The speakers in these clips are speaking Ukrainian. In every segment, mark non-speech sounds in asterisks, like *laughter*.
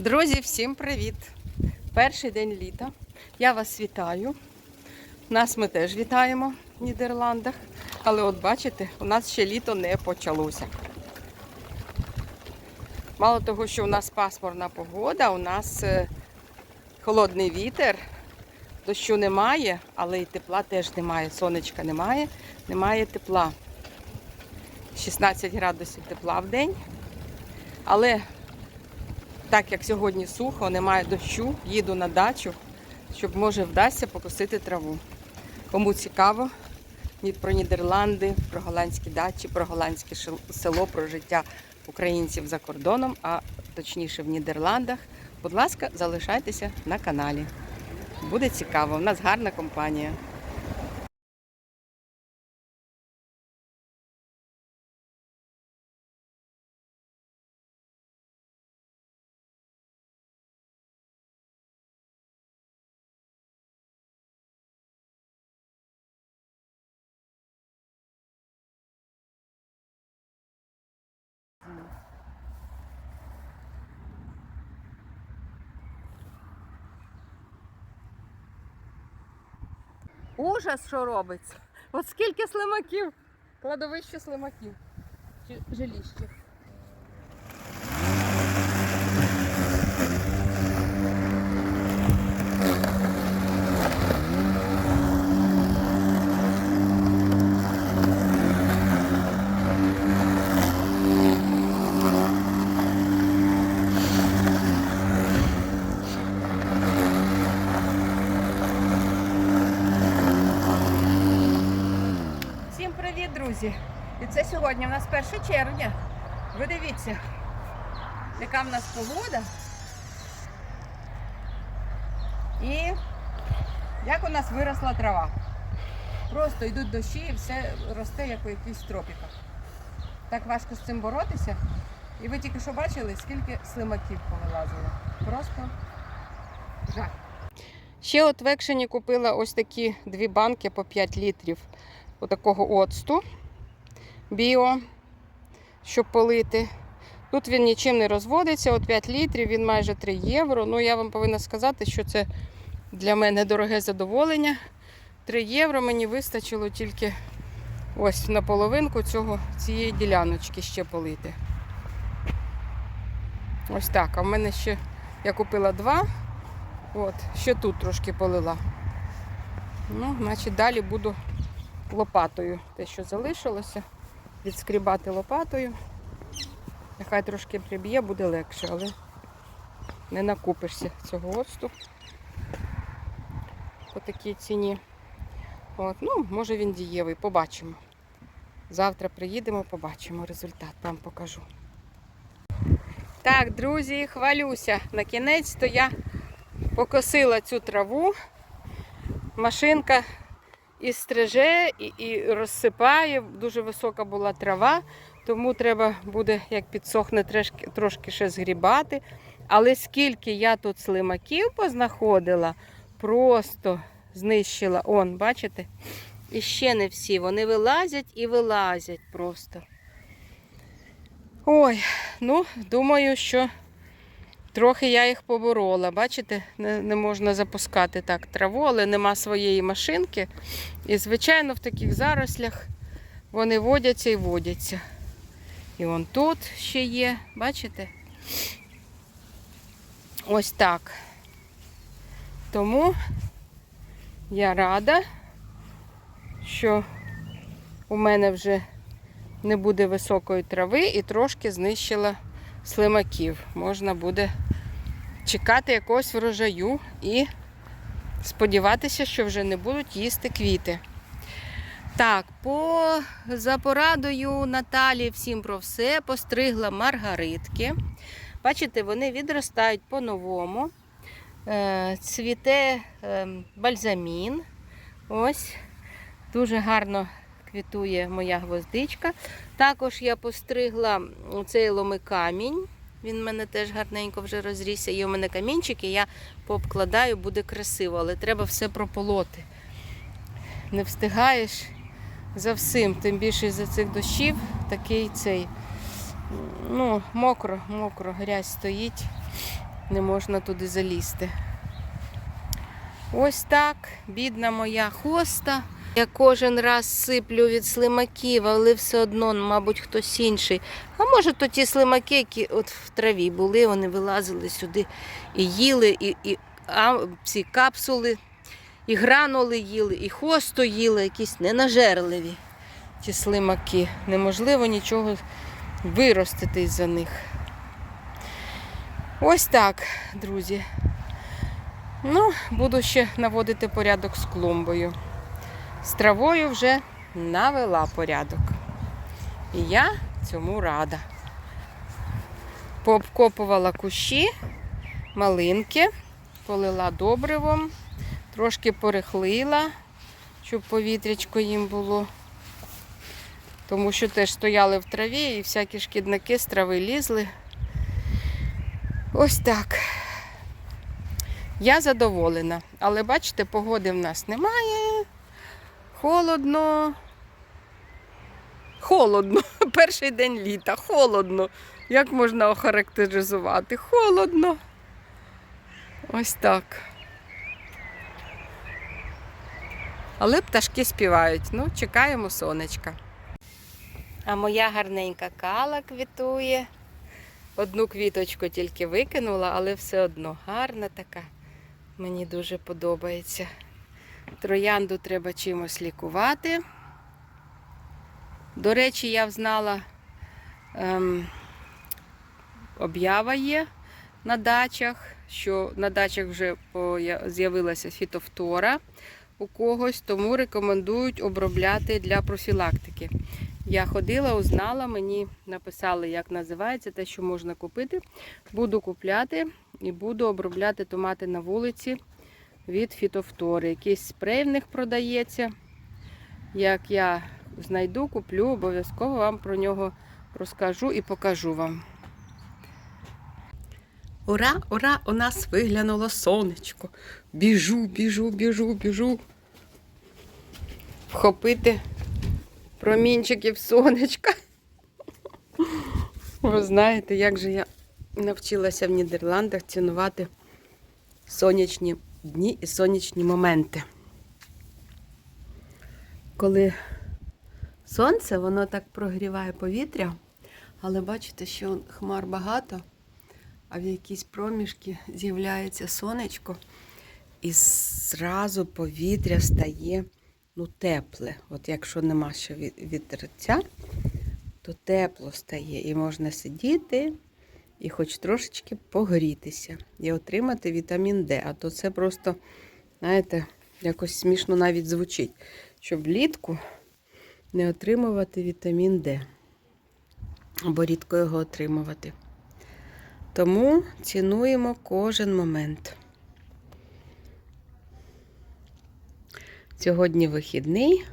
Друзі, всім привіт! Перший день літа. Я вас вітаю. Нас ми теж вітаємо в Нідерландах. Але от бачите, у нас ще літо не почалося. Мало того, що у нас пасмурна погода, у нас е, холодний вітер, дощу немає, але і тепла теж немає. Сонечка немає, немає тепла. 16 градусів тепла в день. Але так як сьогодні сухо, немає дощу, їду на дачу, щоб може вдасться покосити траву. Кому цікаво про Нідерланди, про голландські дачі, про голландське село, про життя українців за кордоном, а точніше в Нідерландах, будь ласка, залишайтеся на каналі. Буде цікаво, у нас гарна компанія. Ужас, що робиться. От скільки слимаків. Кладовище слимаків. Чи жиліще. Всім привіт, друзі! І це сьогодні у нас 1 червня. Ви дивіться, яка в нас погода. І як у нас виросла трава. Просто йдуть дощі і все росте, як у якихось тропіках. Так важко з цим боротися. І ви тільки що бачили, скільки слимаків повилазило. Просто жах. Ще от в екшені купила ось такі дві банки по 5 літрів отакого оцту біо, щоб полити. Тут він нічим не розводиться, от 5 літрів, він майже 3 євро. Ну, я вам повинна сказати, що це для мене дороге задоволення. 3 євро мені вистачило тільки ось на половинку цього, цієї діляночки ще полити. Ось так. А в мене ще я купила два. От, ще тут трошки полила. Ну, значить, далі буду лопатою. Те, що залишилося, відскрібати лопатою. Нехай трошки приб'є, буде легше, але не накупишся цього оцту по такій ціні. От, ну, може він дієвий, побачимо. Завтра приїдемо, побачимо результат, вам покажу. Так, друзі, хвалюся. На кінець то я покосила цю траву. Машинка і стриже, і, і розсипає. Дуже висока була трава, тому треба буде, як підсохне, трошки, трошки ще згрібати. Але скільки я тут слимаків познаходила, просто знищила. Он, бачите? І ще не всі. Вони вилазять і вилазять просто. Ой, ну, думаю, що трохи я їх поборола. Бачите, не, не можна запускати так траву, але нема своєї машинки. І, звичайно, в таких зарослях вони водяться і водяться. І он тут ще є, бачите? Ось так. Тому я рада, що у мене вже не буде високої трави і трошки знищила слимаків. Можна буде чекати якогось врожаю і сподіватися, що вже не будуть їсти квіти. Так, по за порадою Наталі всім про все постригла маргаритки. Бачите, вони відростають по-новому. Е, Цвіте е, бальзамін. Ось. Дуже гарно квітує моя гвоздичка. Також я постригла цей ломикамінь. Він в мене теж гарненько вже розрісся. Є у мене камінчики, я пообкладаю, буде красиво, але треба все прополоти. Не встигаєш за всім, тим більше за цих дощів такий цей. Ну, мокро, мокро, грязь стоїть. не можна туди залізти. Ось так, бідна моя хоста. Я кожен раз сиплю від слимаків, але все одно, мабуть, хтось інший. А може, то ті слимаки, які от в траві були, вони вилазили сюди і їли, і, і а, ці капсули, і гранули їли, і хосту їли, якісь ненажерливі ті слимаки. Неможливо нічого виростити із-за них. Ось так, друзі. Ну, буду ще наводити порядок з клумбою. З травою вже навела порядок. І я цьому рада. Пообкопувала кущі, малинки, полила добривом, трошки порихлила, щоб повітрячко їм було. Тому що теж стояли в траві і всякі шкідники з трави лізли. Ось так. Я задоволена. Але бачите, погоди в нас немає. Холодно. Холодно. *laughs* Перший день літа. Холодно. Як можна охарактеризувати? Холодно. Ось так. Але пташки співають. Ну, чекаємо сонечка. А моя гарненька кала квітує. Одну квіточку тільки викинула, але все одно гарна така. Мені дуже подобається. Троянду треба чимось лікувати. До речі, я взнала, ем, об'ява є на дачах, що на дачах вже з'явилася фітофтора у когось, тому рекомендують обробляти для профілактики. Я ходила, узнала, мені написали, як називається те, що можна купити. Буду купляти і буду обробляти томати на вулиці від фітофтори. Якийсь спрей в них продається. Як я знайду, куплю, обов'язково вам про нього розкажу і покажу вам. Ура, ура! У нас виглянуло сонечко. Біжу, біжу, біжу, біжу. Вхопити промінчиків сонечка. *laughs* Ви знаєте, як же я навчилася в Нідерландах цінувати сонячні дні і сонячні моменти. Коли сонце, воно так прогріває повітря, але бачите, що хмар багато, а в якійсь проміжки з'являється сонечко, і зразу повітря стає ну, тепле. От якщо нема ще ві- вітерця, то тепло стає і можна сидіти і хоч трошечки погрітися і отримати вітамін Д. А то це просто, знаєте, якось смішно навіть звучить, щоб влітку не отримувати вітамін Д. Або рідко його отримувати. Тому цінуємо кожен момент. Сьогодні вихідний.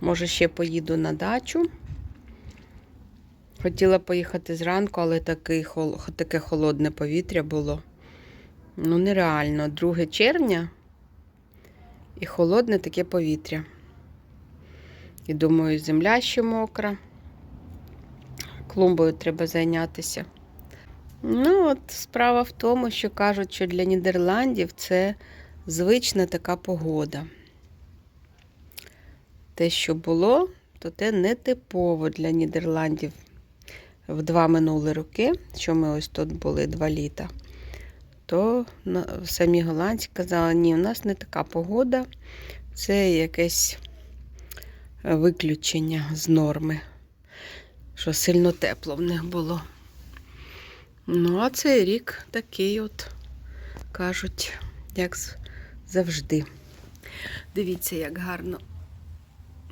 Може, ще поїду на дачу. Хотіла поїхати зранку, але такий, таке холодне повітря було. Ну, нереально. 2 червня і холодне таке повітря. І думаю, земля ще мокра. Клумбою треба зайнятися. Ну, от справа в тому, що кажуть, що для Нідерландів це звична така погода. Те, що було, то те не типово для Нідерландів в два минулі роки, що ми ось тут були два літа, то самі голландці казали, ні, у нас не така погода, це якесь е, виключення з норми, що сильно тепло в них було. Ну, а цей рік такий от, кажуть, як завжди. Дивіться, як гарно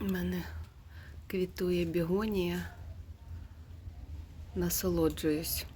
в мене квітує бігонія. Насолоджуюсь.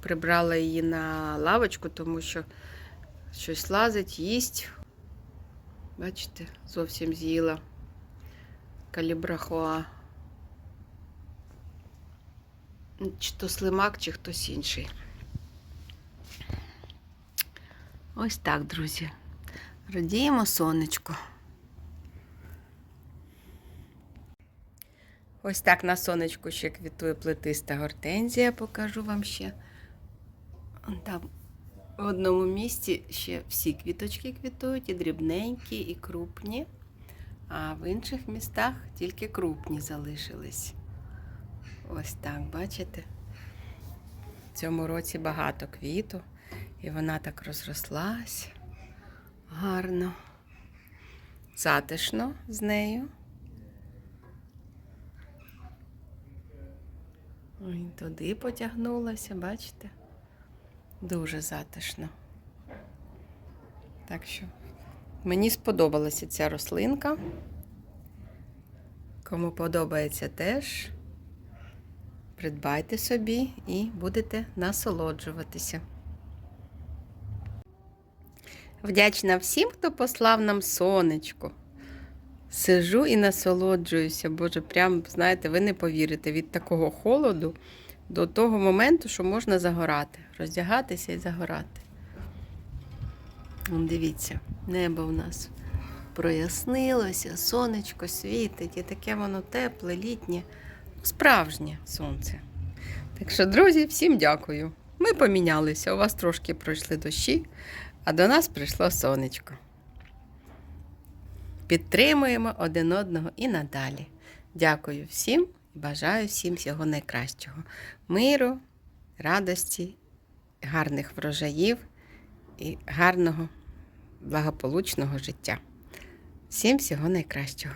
Прибрала її на лавочку, тому що щось лазить, їсть. Бачите, зовсім з'їла калібрахоа. Чи то слимак, чи хтось інший. Ось так, друзі. Радіємо сонечко. Ось так на сонечку ще квітує плетиста гортензія, покажу вам ще. Там в одному місці ще всі квіточки квітують, і дрібненькі, і крупні. А в інших містах тільки крупні залишились. Ось так, бачите? В цьому році багато квіту, і вона так розрослась гарно, затишно з нею. Ой, туди потягнулася, бачите? Дуже затишно. Так що мені сподобалася ця рослинка. Кому подобається теж, придбайте собі і будете насолоджуватися. Вдячна всім, хто послав нам сонечко. Сижу і насолоджуюся, боже, прям, знаєте, ви не повірите, від такого холоду до того моменту, що можна загорати, роздягатися і загорати. Дивіться, небо в нас прояснилося, сонечко світить, і таке воно тепле, літнє, справжнє сонце. Так що, друзі, всім дякую. Ми помінялися. У вас трошки пройшли дощі, а до нас прийшло сонечко. Підтримуємо один одного і надалі. Дякую всім і бажаю всім всього найкращого. Миру, радості, гарних врожаїв і гарного, благополучного життя. Всім всього найкращого.